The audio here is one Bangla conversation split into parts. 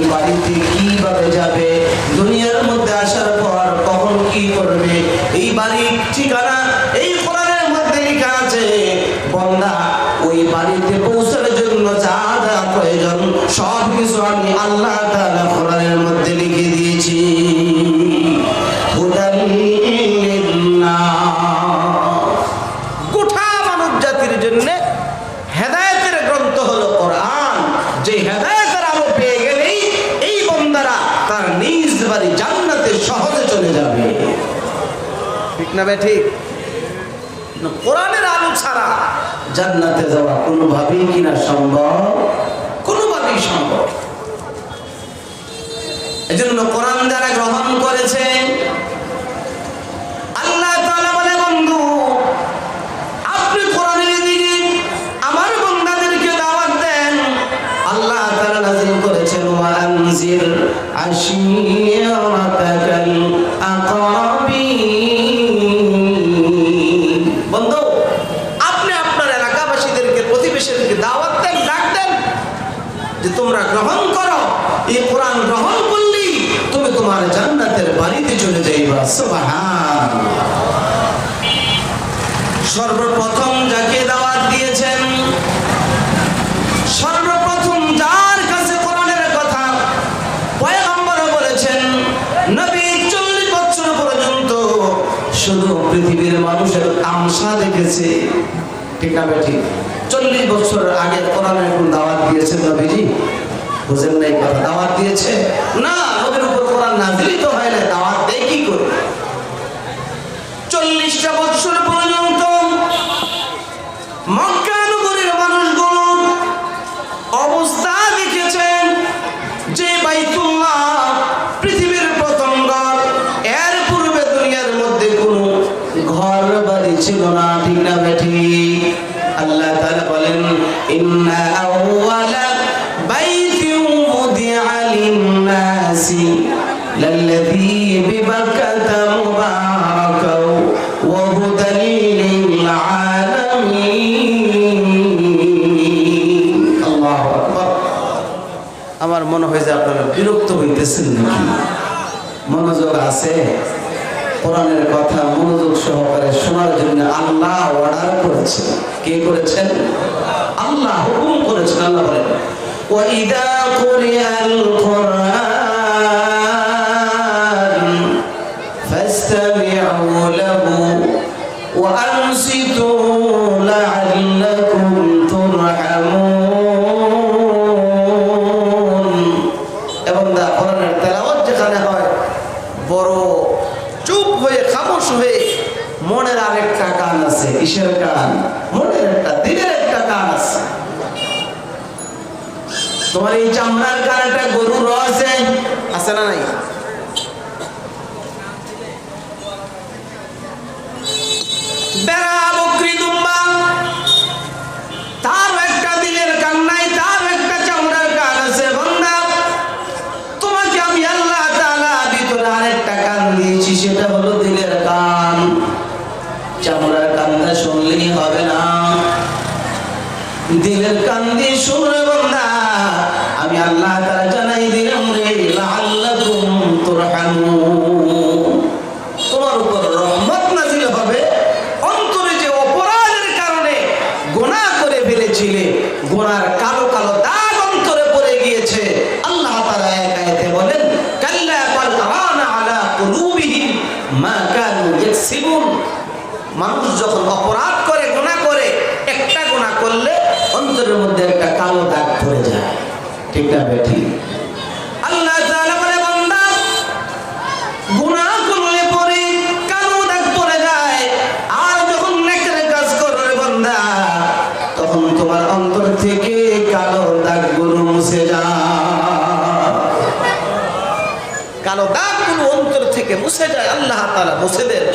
বাড়িতে কীভাবে যাবে? দুনিয়ার মধ্যে আসার পর কখন কি করবে? এই ঠিকানা না বে, ঠিক? কোরআনের আলো ছাড়া জান্নাতে যাওয়া কোনোভাবেই কিনা সম্ভব? কোনোভাবেই সম্ভব। এজন্য কোরআন যারা গ্রহণ করেছে, আল্লাহ বন্ধু, আপনি দাওয়াত দেন। আল্লাহ বাড়িতে চলে সুবহানাল্লাহ। সর্বপ্রথম যাকে দাওয়াত দিয়েছেন, সর্বপ্রথম যার কাছে কোরআনের কথা পয়গম্বর বলেছেন, নবী চল্লিশ বছর পর্যন্ত শুধু পৃথিবীর মানুষের তামসা দেখেছে। ঠিক না ঠিক চল্লিশ বছর আগে কোরআনের কোন দাওয়াত দিয়েছেন নবীজি? বুঝেন নাই কথা, দাওয়াত দিয়েছে? না, নবীর উপর কোরআন নাজিলই তো হয় না দাওয়াত দেয় কি করে চল্লিশটা বছর পর্যন্ত বিরক্ত হইতেছেন নাকি মনোযোগ আছে কোরআনের কথা মনোযোগ সহকারে শোনার জন্য আল্লাহ অর্ডার করেছেন কে করেছেন আল্লাহ হুকুম করেছেন আল্লাহ বলেন وَإِذَا قُرِئَ الْقُرْآنُ মনের আরেকটা কান আছে, কিসের কান? মনের একটা দিনের একটা কান আছে। তোমার এই চামড়ার কানটা গরুর আছে আছে না নাই? দিলের কান দিয়ে শুনলে বন্ধা। আমি আল্লাহ তাআলা জানাই দিলাম রে তোমার উপর রহমত নাজিল করে ফেলেছিলে, গুনার কালো কালো দাগ অন্তরে পড়ে গিয়েছে। আল্লাহ ইয়াকসিবুন। মানুষ যখন অপরাধ করে, গুনাহ গুনাহ করলে অন্তরের মধ্যে একটা কালো দাগ পড়ে যায়। ঠিক না বেঠি কালো দাগ যায়। আর যখন তখন তোমার অন্তর থেকে কালো মুছে যায়। অন্তর থেকে যায়, আল্লাহ তাআলা মুছে দেন।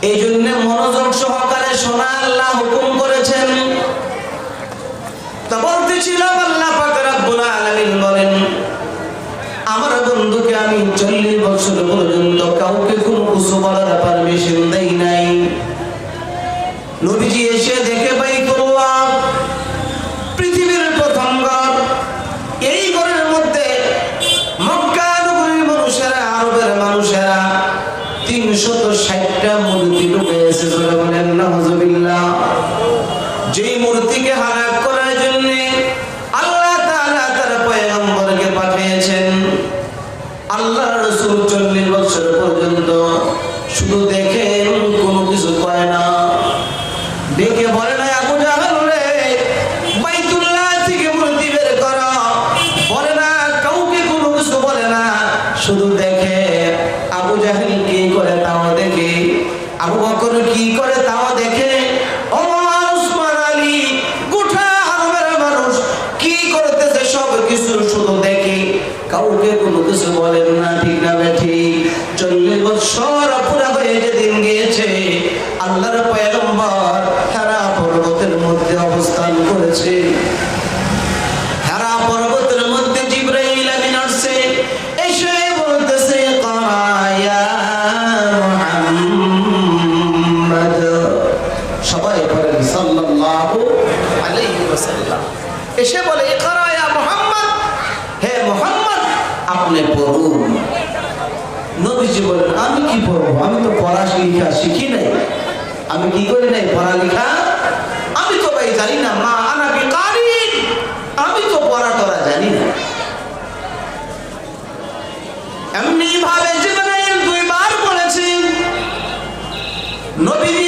এই জন্য মনোযোগ সহকারে শোনা আল্লাহ হুকুম করেছেন। তা বলতেছিলাম, আল্লাহ পাক রব্বুল বলেন, আমার বন্ধুকে আমি চল্লিশ বছর পর্যন্ত কাউকে কোনো কিছু বলার পারমিশন দেই নাই নবীজি এসে দেখে বাইতুল্লাহ পৃথিবীর প্রথম ঘর এই ঘরের ষাটটা মূর্তি ঢুকে এসেছিল বলেন নাউজুবিল্লাহ যেই মূর্তিকে হালাক করার জন্য আল্লাহ তাআলা তার পয়গম্বরকে পাঠিয়েছেন। আল্লাহ রসুল চল্লিশ বছর পর্যন্ত শুধু দেখেন কোনো কিছু পায় না। দেখে বলে না আবু জাহাল রে, বাইতুল্লাহ থেকে মূর্তি বের করো। বলে না, কাউকে কোনো কিছু বলে না, শুধু আপনি পড়ুন। নবীজি বলেন আমি কি পড়ব? আমি তো পড়া লেখা শিখি নাই। আমি কি করি নাই পড়ালেখা? আমি তো ভাই জানি না, মা আনা বিকারিন আমি তো পড়া টরা জানি না। এমনি ভাবে জিবরাইল দুইবার বলেছেন, নবীজি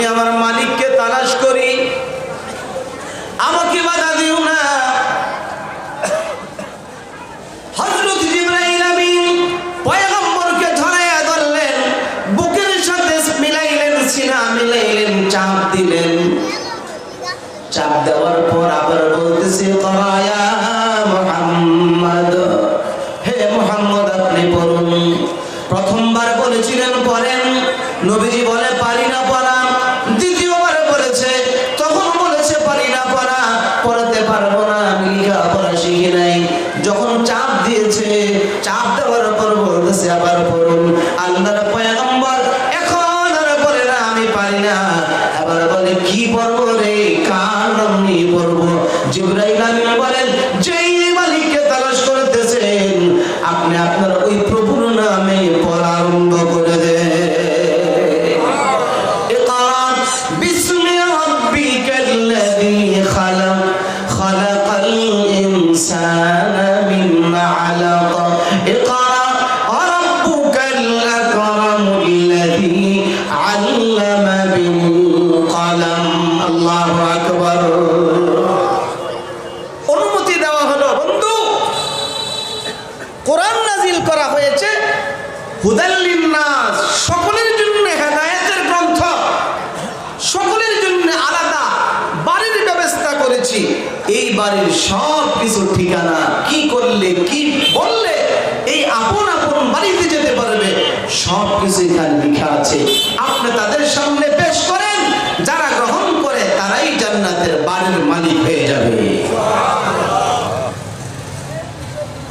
আমি আমার মালিককে আবার বলে, কি পড়ব রে? কার রমনি পড়ব? জিব্রাইল আমিন বলেন, যেই মালিককে তালাশ করতেছেন, আপনি আপনার ওই প্রভুর নামে পড়া আরম্ভ করে দেন। বিসমি রাব্বিকাল্লাযী খালাক, খালাকাল ইনসানা বাড়ির সব কিছু ঠিকানা কি করলে, কি বললে, এই আপন আপন বাড়িতে যেতে পারবে, সব কিছু এখানে লেখা আছে। আপনি তাদের সামনে পেশ করেন, যারা গ্রহণ করে তারাই জান্নাতের বাড়ির মালিক হয়ে যাবে।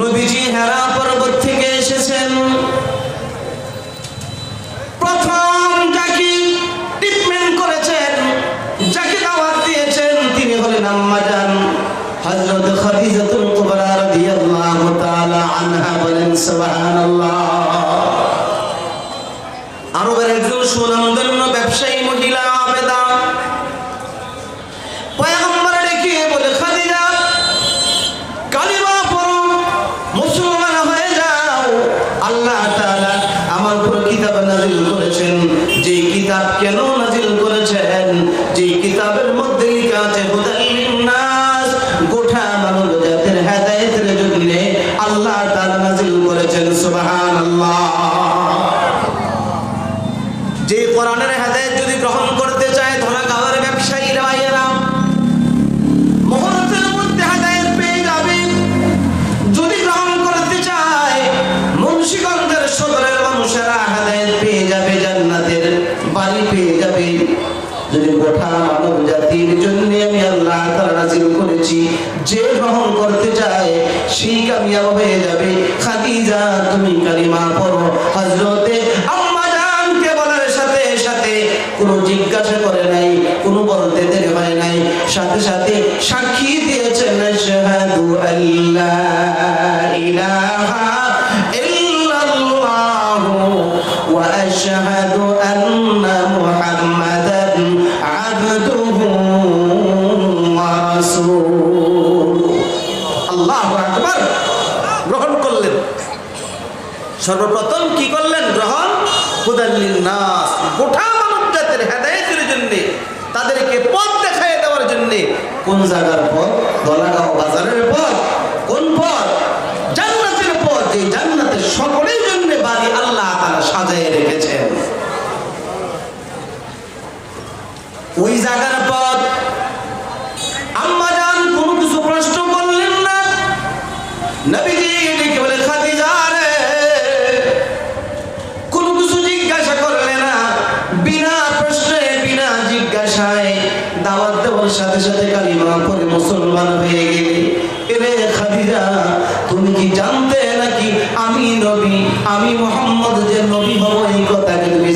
নবীজি হেরা বলেন আরবের একজন সুনামধন্য ব্যবসায়ী মহিলা আবেদা যে গ্রহণ করতে চায়, সেই কামিয়াব হয়ে যাবে। তুমি কালিমা পড়ো। জানকে বলার সাথে সাথে কোনো জিজ্ঞাসা করে নাই, কোনো বলতে হয় নাই। সাথে সাথে সাক্ষী দিয়েছেন শাহাদু আল্লাহ ইলাহা ইল্লাল্লাহু ওয়া আশহাদু সর্বপ্রথম কি করলেন? গ্রহণ নাস গোটা মানব জাতির হেদায়েতের জন্য, তাদেরকে পথ দেখায় দেওয়ার জন্য। কোন জায়গার পথ? দলাগাঁও বাজারের পথ। কোন পথ? জান্নাতের পথ। যে জান্নাতের সকলের জন্য বাড়ি আল্লাহ তাআলা সাজায় রেখেছেন। ওই জায়গার নবী আমি মোহাম্মদ যে নবী হব এই কথাকে তুমি